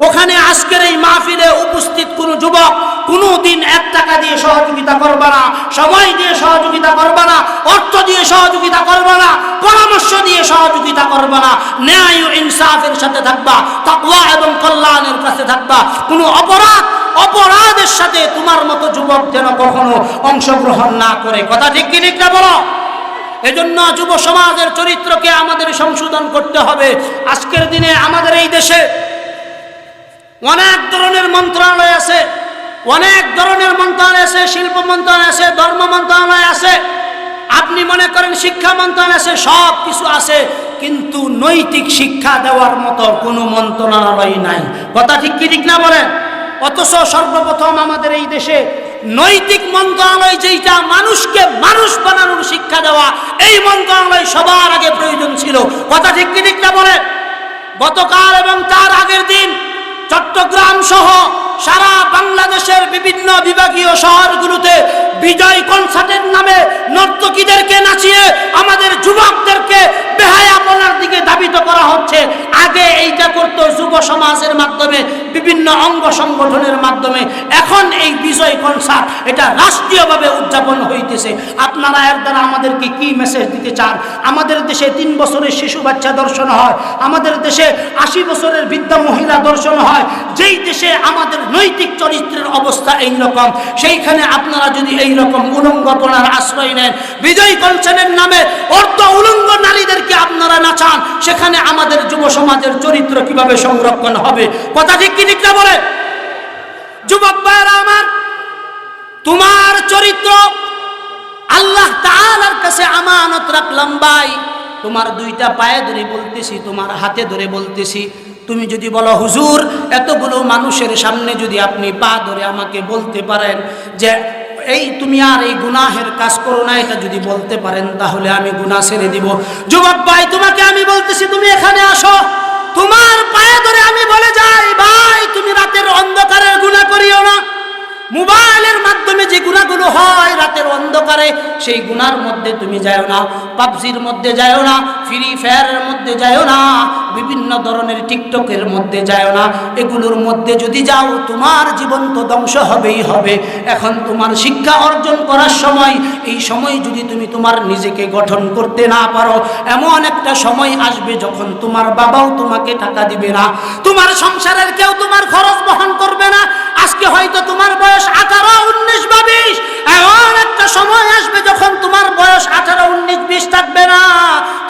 ওখানে আজকের এই মাহফিলে উপস্থিত কোন যুবক কোনো দিন এক টাকা দিয়ে সহযোগিতা করবে না, সময় দিয়ে সহযোগিতা করবে না, অর্থ দিয়ে সহযোগিতা করবে না, পরামর্শ দিয়ে সহযোগিতা করবে না। ন্যায় ও ইনসাফের সাথে থাকবা, তাকওয়া এবং কল্যাণের কাছে থাকবা। কোনো অপরাধ, অপরাধের সাথে তোমার মতো যুবক যেন কখনো অংশগ্রহণ না করে। কথা ঠিক কি ঠিক না বলো? এজন্য যুব সমাজের চরিত্রকে আমাদের সংশোধন করতে হবে। আজকের দিনে আমাদের এই দেশে অনেক ধরনের মন্ত্রণালয় আছে, অনেক ধরনের মন্ত্রণালয় আছে, শিল্প মন্ত্রণালয় আছে, ধর্ম মন্ত্রণালয় আছে। আপনি মনে করেন শিক্ষা মন্ত্রণালয় আছে, সব কিছু আছে, কিন্তু নৈতিক শিক্ষা দেওয়ার মতো কোনো মন্ত্রণালয় নাই। কথা ঠিক কি ঠিক না বলেন? অথচ সর্বপ্রথম আমাদের এই দেশে নৈতিক মন্ত্রণালয় যেইটা, মানুষকে মানুষ বানানোর শিক্ষা দেওয়া, এই মন্ত্রণালয় সবার আগে প্রয়োজন ছিল। কথা ঠিক কি ঠিক না বলেন? গতকাল এবং তার আগের দিন চট্টগ্রাম সহ সারা বাংলাদেশের বিভিন্ন বিভাগীয় শহরগুলোতে বিজয় কনসার্টের নামে নর্তকীদেরকে নাচিয়ে আমাদের যুবকদেরকে বেহায়া বেহায়াপনার দিকে ধাবিত করা হচ্ছে। আগে এইটা করতো যুব সমাজের মাধ্যমে। বিভিন্ন অঙ্গ সংগঠনের মাধ্যমে এখন এই বিজয় কনসার্ট এটা রাষ্ট্রীয়ভাবে উদযাপন হইতেছে। আপনারা এর দ্বারা আমাদেরকে কি মেসেজ দিতে চান? আমাদের দেশে তিন বছরের শিশু বাচ্চা দর্শন হয়, আমাদের দেশে আশি বছরের বৃদ্ধা মহিলা দর্শন হয় যেই দেশে আমাদের নৈতিক চরিত্রের অবস্থা এই রকম সেইখানে আপনারা যদি এই রকম উলঙ্গপনার আশ্রয় নেন, বিজয় কনসার্টের নামে অর্ধ উলঙ্গ নারীদেরকে আপনারা নাচান সেখানে আমাদের যুব সমাজের চরিত্র কীভাবে সংরক্ষণ হবে? কথা ঠিক কি ঠিক না বলে? যুবক ভাইয়েরা আমার, তোমার চরিত্র আল্লাহ তাআলার কাছে আমানত রাখলাম ভাই। তোমার দুইটা পায়ে ধরে বলতেছি, তোমার হাতে ধরে বলতেছি। তুমি যদি বলো, হুজুর, এতগুলো মানুষের সামনে যদি আপনি পা ধরে আমাকে বলতে পারেন যে, এই তুমি আর এই গুনাহের কাজ করো না, এটা যদি বলতে পারেন, তাহলে আমি গুনাহ ছেড়ে দিব। যুবক ভাই, তোমাকে আমি বলতেছি, তুমি এখানে আসো। তোমার পায়ে ধরে আমি বলে যাই, ভাই, তুমি রাতের অন্ধকারের গুনাহ করিও না। মোবাইলের মাধ্যমে যে গুণাগুলো হয় রাতের অন্ধকারে, সেই গুণার মধ্যে তুমি যাও না। পাবজির মধ্যে যাও না। ফ্রি ফায়ারের মধ্যে যাও না। বিভিন্ন ধরনের টিকটকের মধ্যে যাও না। এগুলোর মধ্যে যদি যাও, তোমার জীবন তো ধ্বংস হবেই হবে। এখন তোমার শিক্ষা অর্জন করার সময়, এই সময় যদি তুমি তোমার নিজেকে গঠন করতে না পারো, এমন একটা সময় আসবে যখন তোমার বাবাও তোমাকে টাকা দিবে না। তোমার সংসারের কেউ তোমার খরচ বহন করবে না। আজকে হয়তো তোমার বয়স আঠারো, উনিশ বা বিশ এমন একটা সময় আসবে যখন তোমার বয়স আঠারো, উনিশ বিশ থাকবে না।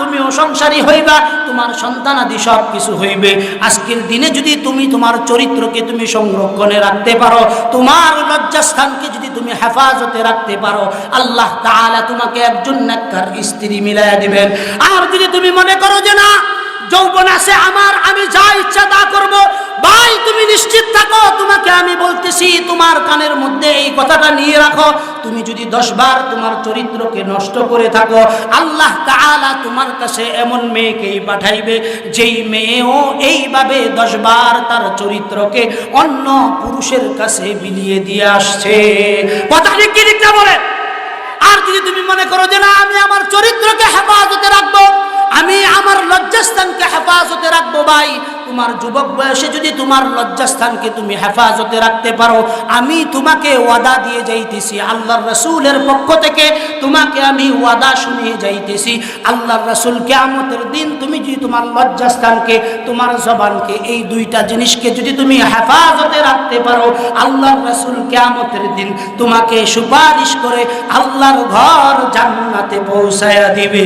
তুমিও সংসারী হইবা, তোমার সন্তানাদি সব কিছু হইবে। আজকের দিনে যদি তুমি তোমার চরিত্রকে তুমি সংরক্ষণে রাখতে পারো, তোমার লজ্জাস্থানকে যদি তুমি হেফাজতে রাখতে পারো, আল্লাহ তাহলে তোমাকে একজন নাক্কার স্ত্রী মিলাই দিবেন। আর যদি তুমি মনে করো যে না যৌবন আছে আমার, আমি যা ইচ্ছা তা করব। ভাই, তুমি নিশ্চিত থাকো, তোমাকে আমি বলতেছি, তোমার কানের মধ্যে এই কথাটা নিয়ে রাখো। তুমি যদি দশ বার তোমার চরিত্রকে নষ্ট করে থাকো, আল্লাহ তাআলা তোমার কাছে এমন মেয়েকেই পাঠাইবে, যেই মেয়েও এইভাবে দশ বার তার চরিত্রকে অন্য পুরুষের কাছে বিলিয়ে দিয়ে আসছে। কথা কি না বলে আর যদি তুমি মনে করো যে না, আমি আমার চরিত্রকে হেফাজতে রাখব, আমি হেফাজতে রাখব ভাই। তোমার যুবক বয়সে যদি তোমার লজ্জাস্থানকে তুমি হেফাজতে রাখতে পারো, আমি তোমাকে ওয়াদা দিয়ে যাইতেছি। আল্লাহর রসুলের পক্ষ থেকে তোমাকে আমি ওয়াদা শুনিয়ে যাইতেছি। আল্লাহর রসুল কেয়ামতের দিন তুমি যদি তোমার লজ্জাস্থানকে, তোমার জবানকে, এই দুইটা জিনিসকে যদি তুমি হেফাজতে রাখতে পারো, আল্লাহর রসুল কেয়ামতের দিন তোমাকে সুপারিশ করে আল্লাহর ঘর জান্নাতে পৌঁছায়া দিবে।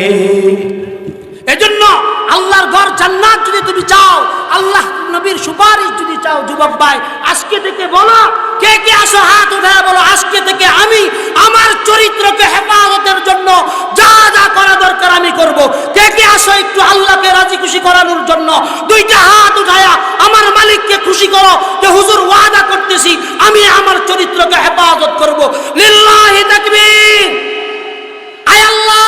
আল্লাহর ঘর জান্নাত যদি তুমি চাও, আল্লাহ নবীর সুপারিশ যদি চাও, যুবক ভাই, আজকে থেকে বলো, কে কে আসো হাত উঠায় বলো, আজকে থেকে আমি আমার চরিত্রকে হেফাজতের জন্য যা যা করা দরকার আমি করব। কে কে আসো একটু আল্লাহকে রাজি খুশি করানোর জন্য? দুইটা হাত উঠায়া আমার মালিককে খুশি করো যে, হুজুর, ওয়াদা করতেছি, আমি আমার চরিত্রকে হেফাজত করব। লিল্লাহি তাকবীর। আয় আল্লাহ,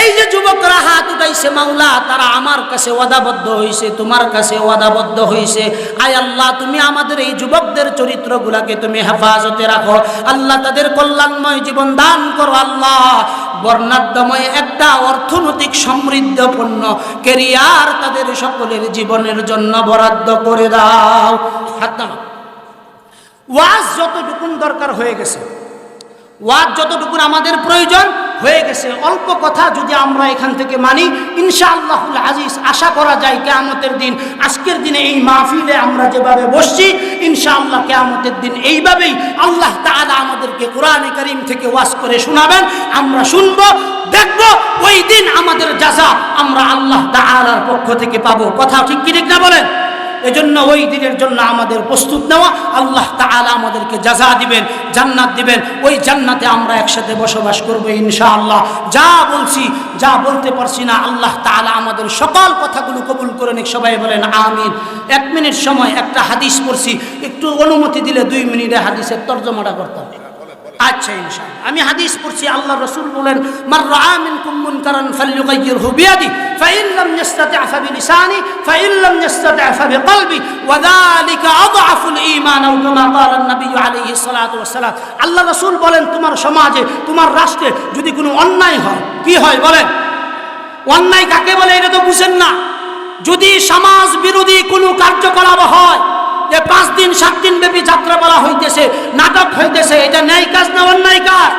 এই যে যুবকরা হাত উঠাইছে মাওলা, তারা আমার কাছে ওয়াদাবদ্ধ হইছে, তোমার কাছে ওয়াদাবদ্ধ হইছে। আয় আল্লাহ, তুমি আমাদের এই যুবকদের চরিত্রগুলাকে তুমি হেফাজতে রাখো। আল্লাহ, তাদের কল্যাণময় জীবন দান করো, আল্লাহ। বর্ণাঢ্যময় একটা অর্থনৈতিক সমৃদ্ধপূর্ণ কেরিয়ার তাদের সকলের জীবনের জন্য বরাদ্দ করে দাও। ওয়াজ যতটুকুন দরকার হয়ে গেছে, ওয়াজ যতটুকুন আমাদের প্রয়োজন হয়ে গেছে। অল্প কথা যদি আমরা এখান থেকে মানি, ইনশাআল্লাহুল আজিজ, আশা করা যায় কেয়ামতের দিন, আজকের দিনে এই মাহফিলে আমরা যেভাবে বসছি, ইনশাআল্লাহ কেয়ামতের দিন এইভাবেই আল্লাহ তাআলা আমাদেরকে কোরআনে করিম থেকে ওয়াজ করে শোনাবেন। আমরা শুনব, দেখব, ওই দিন আমাদের যাজা আমরা আল্লাহ তাআলার পক্ষ থেকে পাবো। কথা ঠিক কি ঠিক না বলেন? এজন্য ওই দিনের জন্য আমাদের প্রস্তুত নেওয়া। আল্লাহ তাআলা আমাদেরকে জাজা দিবেন, জান্নাত দিবেন। ওই জান্নাতে আমরা একসাথে বসবাস করব ইনশাআল্লাহ। যা বলছি, যা বলতে পারছি না, আল্লাহ তাআলা আমাদের সকল কথাগুলো কবুল করে নিক। সবাই বলেন, আমিন। এক মিনিট সময়, একটা হাদিস পড়ছি। একটু অনুমতি দিলে দুই মিনিটে হাদিসের তর্জমাটা করতাম আচ্ছা ইনশাআল্লাহ। আমি হাদিস পড়ছি, আল্লাহ রাসূল বলেন মার রাআ মিনকুম মুনকারান ফালইউগাইয়িরহু বিয়াদি, ফাইন লাম ইস্তাতি' ফাবিলিসানি, ফাইন লাম ইস্তাতি' ফাবিকলবি, ওয়া যালিকা আযআফুল ঈমান আও কামা ক্বালা an-নবী আলাইহিস সালাতু ওয়াস সালাম আল্লাহ রাসূল বলেন, তোমার সমাজে, তোমার রাষ্ট্রে যদি কোনো অন্যায় হয়, কি হয় বলেন? অন্যায় কাকে বলে? এটা তো বুঝেন না। যদি সমাজ বিরোধী কোনো কার্যকলাপ হয় যে পাঁচ দিন, সাত দিন ব্যাপী যাত্রা বলা হইতেছে, নাটক হইতেছে, এটা ন্যায় কাজ না অন্যায় কাজ?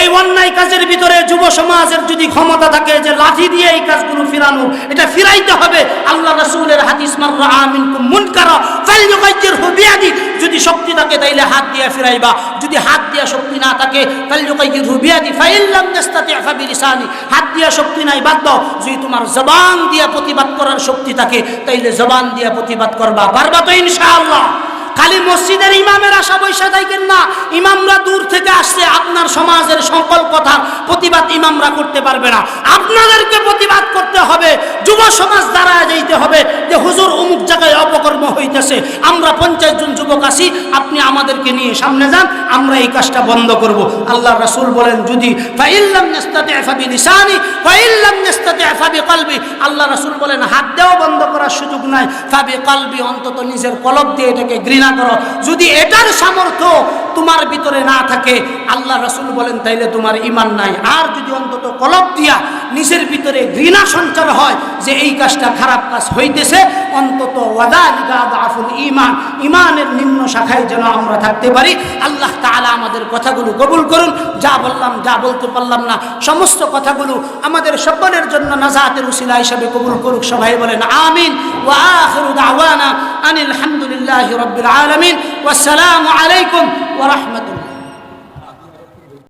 এই অন্যায় কাজের ভিতরে যুব সমাজের যদি ক্ষমতা থাকে যে লাঠি দিয়ে এই কাজগুলো ফিরানো, এটা ফিরাইতে হবে। আল্লাহ রাসূলের হাদিস, মাররা আমিনকুম মুনকারা ফালইউগাইয়িরহু বিয়াদি। যদি শক্তি থাকে, তাইলে হাত দিয়ে ফিরাইবা। যদি হাত দিয়া শক্তি না থাকে ফালইউগাইয়িরহু বিয়াদি ফাইন লাম ইস্তাতি' ফাবিলিসানি। হাত দিয়া শক্তি নাই, বাদ দাও। যদি তোমার জবান দিয়া প্রতিবাদ করার শক্তি থাকে, তাইলে জবান দিয়া প্রতিবাদ করবা। পারবা তো ইনশাআল্লাহ? খালি মসজিদের ইমামের আশা বৈশা থাকেন না। ইমামরা দূর থেকে আসছে, আপনার সমাজের সকল কথার প্রতিবাদ ইমামরা করতে পারবে না। আপনাদেরকে প্রতিবাদ করতে হবে, যুব সমাজ দ্বারা যাইতে হবে যে হুজুর অমুক জায়গায় অপকর্ম হইতেছে। আমরা পঞ্চাশ জন যুবক আছি, আপনি আমাদেরকে নিয়ে সামনে যান, আমরা এই কাজটা বন্ধ করব। আল্লাহ রাসুল বলেন, যদি আল্লাহ রাসূল বলেন, হাত দেওয়া বন্ধ করার সুযোগ নাই। ফাবি কলবি অন্তত নিজের কলব দিয়ে এটাকে ঘৃণা করো। যদি এটার সামর্থ্য তোমার ভিতরে না থাকে, আল্লাহ রসুল বলেন, তাইলে তোমার ইমান নাই। আর যদি অন্তত কলব দিয়া নিজের ভিতরে ঘৃণা সঞ্চার হয় যে এই কাজটা খারাপ কাজ হইতেছে। অন্তত ওয়াদালিকা দাফুল ইমান ইমানের নিম্ন শাখায় যেন আমরা থাকতে পারি। আল্লাহ তাআলা আমাদের কথাগুলো কবুল করুন। যা বললাম, যা বলতে পারলাম না, সমস্ত কথাগুলো আমাদের সকলের জন্য নাজাতের উসিলা হিসাবে কবুল করুক। সবাই বলেন, আমিন। আনিল হামদুলিল্লাহি রাব্বিল আলামিন। ওয়াসসালামু আলাইকুম ওয়া রাহমাতুল্লাহ।